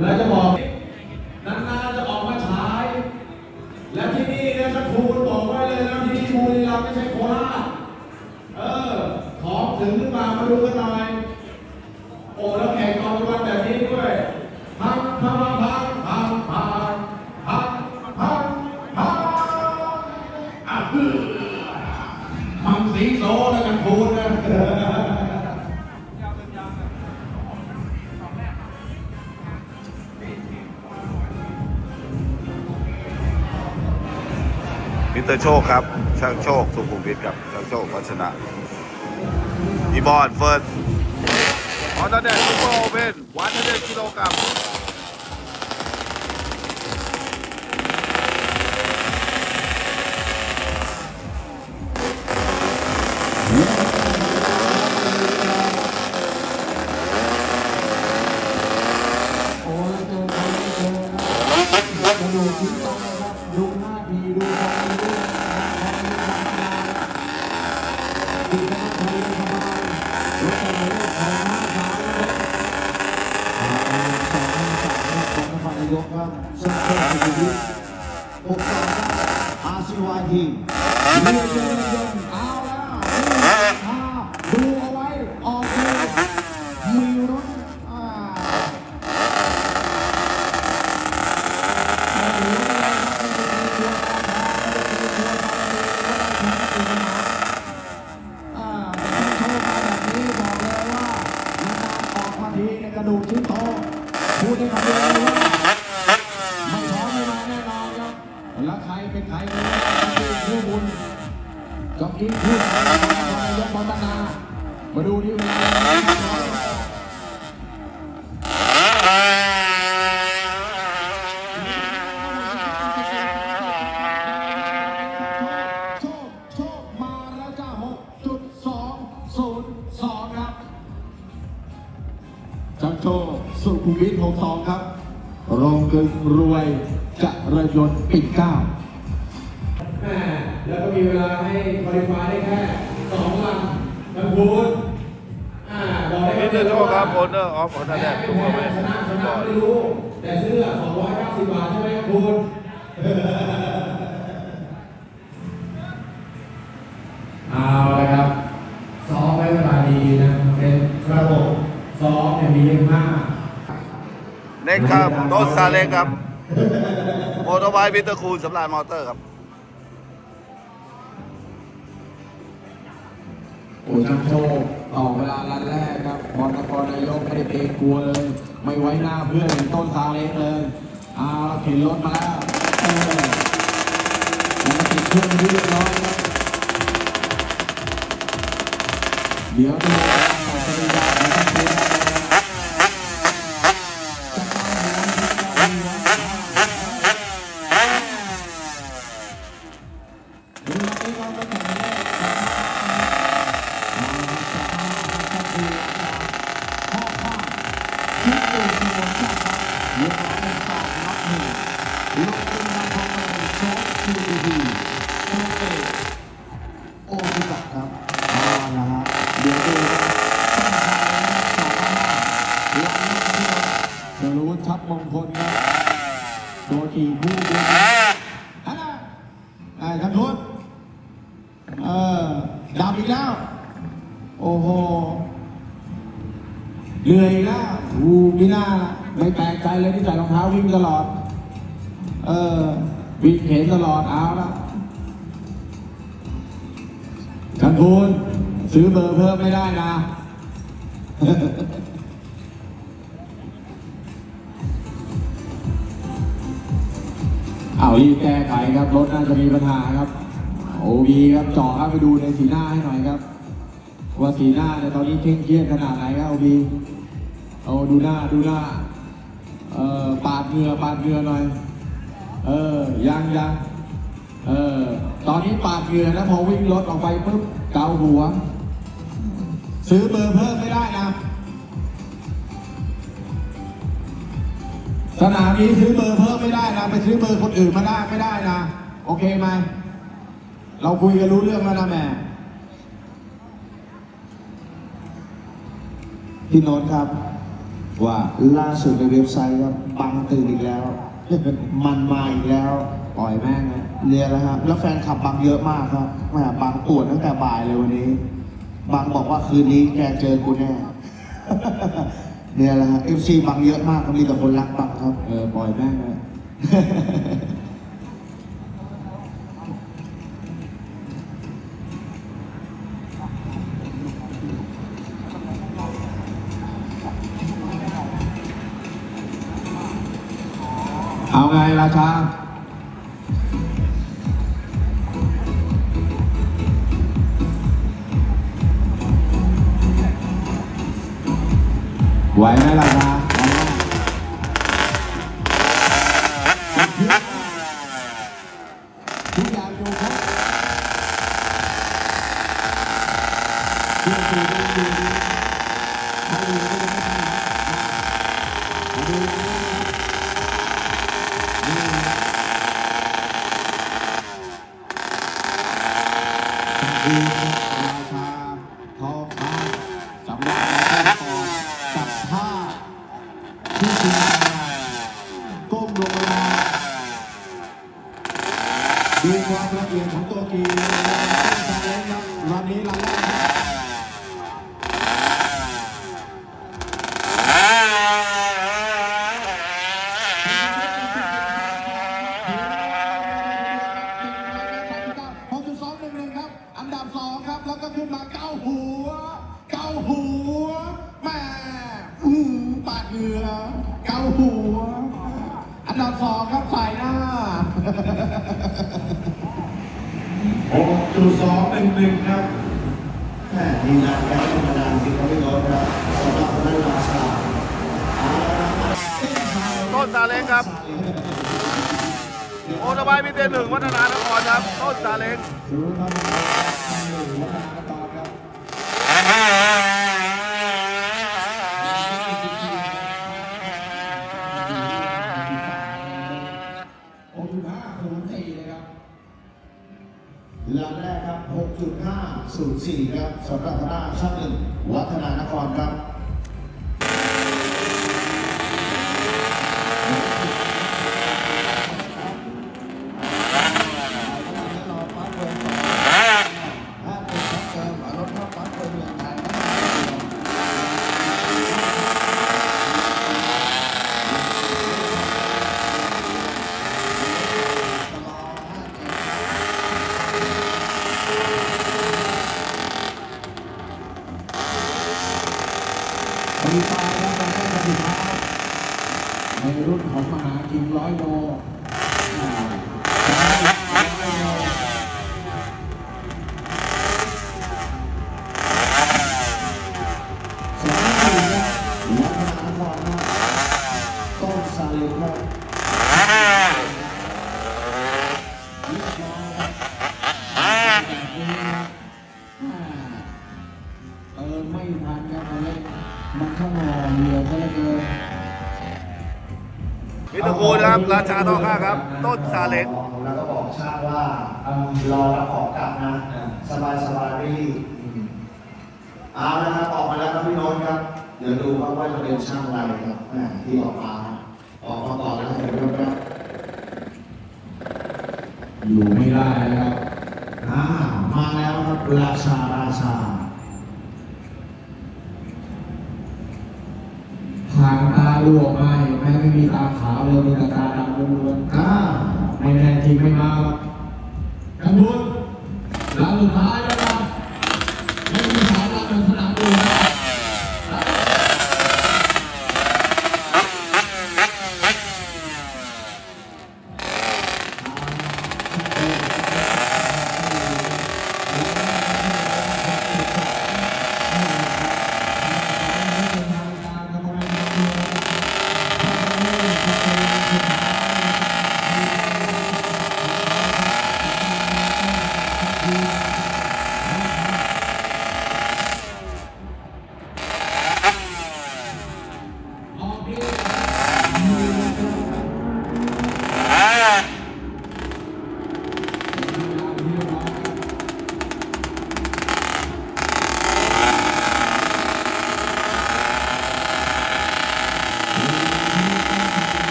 แล้วจะบอกนานๆจะออกมาฉาย และที่นี่เนี่ยท่านครูบอกไว้เลยนะที่นี่บุรีรัมย์ไม่ใช่โคราชเออของถึงขึ้นมามาดูกันหน่อย โอ้แล้วแข่งตอนกลางวันแบบ มิสเตอร์โชคครับช่างโชคสุขุมวิทครับช่างโชควัชนะอีบอลเฟิร์สออตเดนซูเปอร์โอเว่นวันเดนกิโลกรัมโอ้ย สุขุมวิทหกสองครับโรงกลึงรวยจะระยนต์ปิ่นเกล้าแม่แล้วก็มีเวลาให้บริฟายได้แค่สองลำทั้งคูณอ่าบอกได้มิสเตอร์โชคครับโอนเนอร์ออฟออตเดนซูเปอร์โอเว่นชนะชนะไม่รู้ แต่เสื้อ290 บาทใช่ไหมครับคุณเอาเลยครับซ้อมไว้เวลาดีนะ เป็นระบบซ้อมเนี่ยมีเยอะมาก เน็กครับ โตซาเล็กครับโมโตไบค์มิเตอร์คูลสำราญมอเตอร์ครับโอ้ช่างโชคออเวลาลันแรกครับบอลนครนายกไม่ได้เกรงกลัวเลย ไม่ไว้หน้าเพื่อนต้นซาเล้งเลยเอาละเข็นรถมาแล้วเออแล้วติดเครื่องเรียบร้อยครับเดี๋ยวดู สองห้าหลังที่เราจรู้ชับมงคลครับตัวขี่ผู้เดียวฮันน่ะไอ้ทันทุนเออดับอีกแล้ว โอ้โหเหนื่อยแล้วอูมีหน้าไม่แปลกใจเลยที่ใส่รองเท้าวิ่งตลอด เออวิ่งเห็นตลอดเอาละท่านคุณ ซื้อเบอร์เพิ่มไม่ได้นะ เอารีบแก้ไขครับ รถน่าจะมีปัญหาครับ โอบีครับจ่อเข้าไปดูในสีหน้าให้หน่อยครับ ว่าสีหน้าเนี่ยตอนนี้เคร่งเครียดขนาดไหนครับโอบีเอาดูหน้าดูหน้า เอ่อปาดเหงื่อปาดเหงื่อหน่อย เออยังยังเออตอนนี้ปาดเหงื่อแล้วพอวิ่งรถออกไปปุ๊บเกาหัว ซื้อเบอร์เพิ่มไม่ได้นะสนามนี้ซื้อเบอร์เพิ่มไม่ได้นะไปซื้อเบอร์คนอื่นมาได้ไม่ได้นะ โอเคไหมเราคุยกันรู้เรื่องแล้วนะแม่พี่โน้ตครับ ว่าล่าสุดในเว็บไซต์ครับบังตื่นอีกแล้ว มันมาอีกแล้วปล่อยแม่งเลยเนี่ยแหละครับ แล้วแฟนขับบังเยอะมากครับแหมบังปวดตั้งแต่บ่ายเลยวันนี้ บังบอกว่าคืนนี้แกเจอกูแน่ เนี่ยแหละเอฟซีบังเยอะมากครับมีแต่คนรักบังครับ เออปล่อยม่งเลย เอาไงราชา ไหวไหมล่ะครับอาไหมทุกอย่างอยู่ครบเชื่อถือได้ดีดีถ้าอยู่ก็จะไม่ทำนะมาดูนี่นะ คือราชาทองคำสำหรับเราต่อกับผ้าที่จริงก้มลงมา ดูความละเอียดของตัวกีนะเส้นทางเล็กครับวันนี้ละแรก จุดสองหนึ่งหนึ่งครับแม่ดีนะแกธรรมดาจริงเขาไม่ลดนะสำหรับคนนั้นราชาเอาละครับต้นซาเล้งครับโอตบายมีเตหนึ่งวัฒนานครครับต้นซาเล้ง ดูครับวัฒนากรครับหกจุดห้าศูนย์สี่เลยครับ ลำแรกครับ 6.504 ครับสำหรับคณะช่างหนึ่งวัฒนานครครับ ฟรีไฟล์ครับตอนแรกกันสุดท้ายในรุ่นของมหากิงร้อยโลอ่าร้อยโลสองหนึ่งครับวัฒนานครครับต้นซาเลิมครับเรีย บร้อยครับแบบนี้ครับอ่าเติมไม่ทันครับตอนแรกมันเข้างอเรือก็เลยเกินมิตรคูนะครับราชาทองค่าครับ ต้นซาเล้งแล้วก็บอกช่างว่าเอ่อรอรับของกลับนะ สบายสบายไม่รีบเอาละครับออกมาแล้วครับพี่โน้ตครับ เดี๋ยวดูว่าว่าจะเป็นช่างอะไรครับแหม่ที่ออกมาออกมาก่อนแล้วเห็นไหมครับอยู่ไม่ได้นะครับอ่ามาแล้วครับราชาราชา ทางตาลวกมาเห็นไหมไม่มีตาขาวเลยมีตาตาดำล้วนอ่าๆไม่แน่จริงไม่มาครอกกันบุญหลังสุดท้าย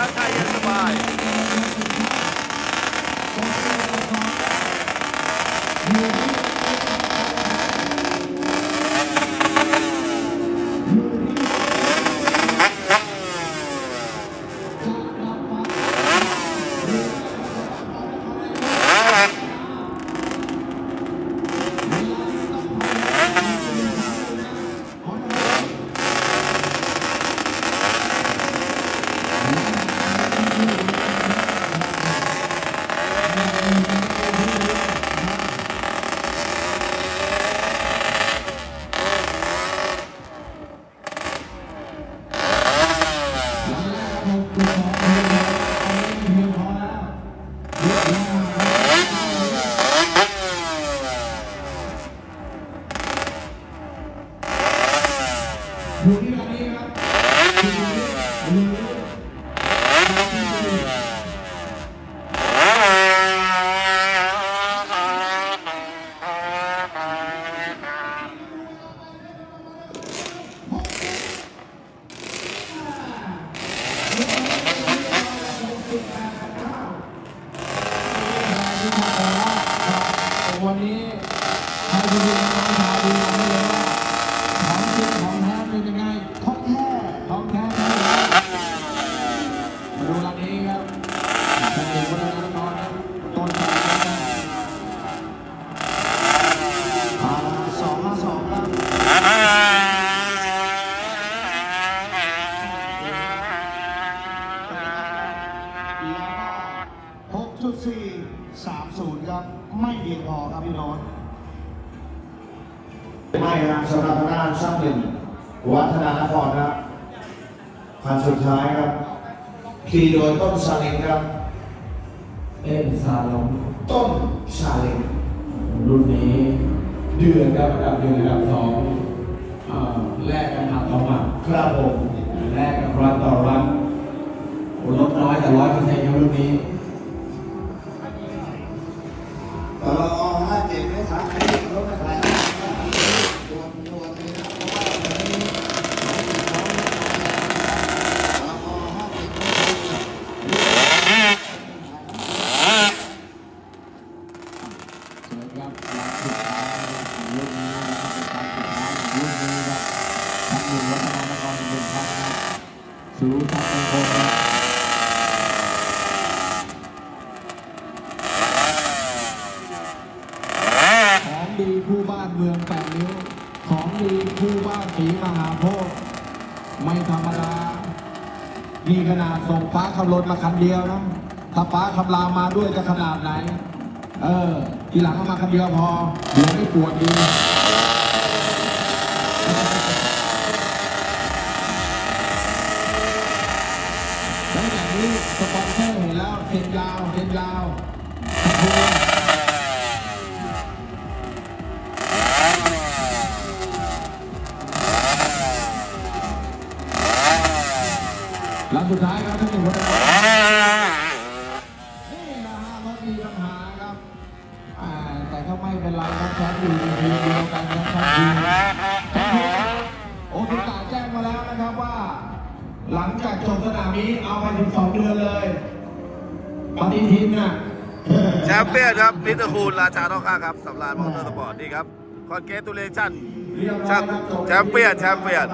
ชน Yeah. ขี่โดยต้นซาเล้งครับ เอ็นซาลงต้นซาเล้งรุ่นนี้เดือนครับอันดับหนึ่งอันดับสองอ่าแลกกันหมัดต่อหมัดครับผมแลกกันรันต่อรันโอ้ลดน้อยแต่ร้อยเปอร์เซ็นต์ครับรุ่นนี้ตลอดห้าเจ็ดไม่สามสิบรถไม่ขายตัวตัวนี้นะเพราะว่าตอนนี้ตลอดห้าเจ็ดไม่สามสิบ เชิญครับรันสุดท้ายรุ่นนี้นะครับเป็นการสุดท้ายของรุ่นนี้ครับทางหนึ่งวัฒนธรรเป็นพันครับสู่ทางมงคลครับของดีคู่บ้านเมืองแปดนิ้ว ของดีคู่บ้านสีมหาโพธิ์ไม่ธรรมดานี่ขนาดส่งฟ้าคำรถมาคันเดียวนะ ถ้าฟ้าคำรามมาด้วยจะขนาดไหน เออ ทีหลังเอามาคันเดียวพอเดี๋ยวไม่ปวดดีแล้วอย่างนี้สปอนเซอร์เห็นแล้วเซ็นยาวเซ็นยาวขอบคุณลำสุดท้ายครับที่หนึ่งคน กันครับโอทุกาแจ้งมาแล้วนะครับว่า หลังจากจบสนามนี้เอาไปถึงสองเดือนเลยปฏิทินน่ะแชมเปี้ยนครับมิสเตอร์คูลราชาต้องค่าครับสำราญมอเตอร์สปอร์ตนี่ครับคอนเกตูเลชั่นเรียบร้อยแชมป์ครับจบแชมเปี้ยนแชมเปี้ยน